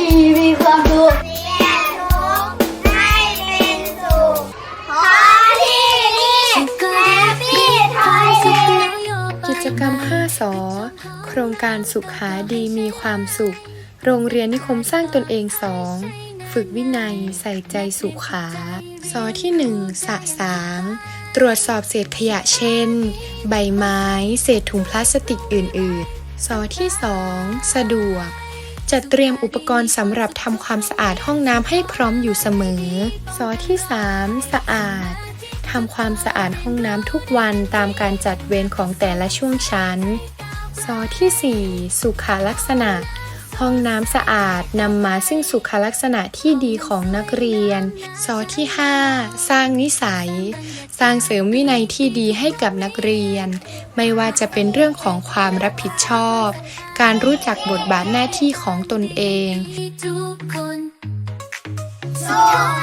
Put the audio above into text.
ดีมีความสุขกิจกรรม 5 สอ โครงการสุขหาดีมีความสุข โรงเรียนนิคมสร้างตนเองสองฝึกวินัยใส่ใจสุขาสอที่ 1 สะสาง ตรวจสอบเศษขยะเช่น ใบไม้ เศษถุงพลาสติกอื่นๆสอที่ 2 สะดวก จัดเตรียมอุปกรณ์สำหรับทำความสะอาดห้องน้ำให้พร้อมอยู่เสมอสอที่ 3 สะอาดทำความสะอาดห้องน้ำทุกวันตามการจัดเวรของแต่ละช่วงชั้นสอที่ 4 สุขลักษณะ ห้องน้ำสะอาดนำมาซึ่งสุขลักษณะที่ดีของนักเรียน ซอที่ 5 สร้างนิสัย สร้างเสริมวินัยที่ดีให้กับนักเรียน ไม่ว่าจะเป็นเรื่องของความรับผิดชอบ การรู้จักบทบาทหน้าที่ของตนเอง ทุกคนสุขา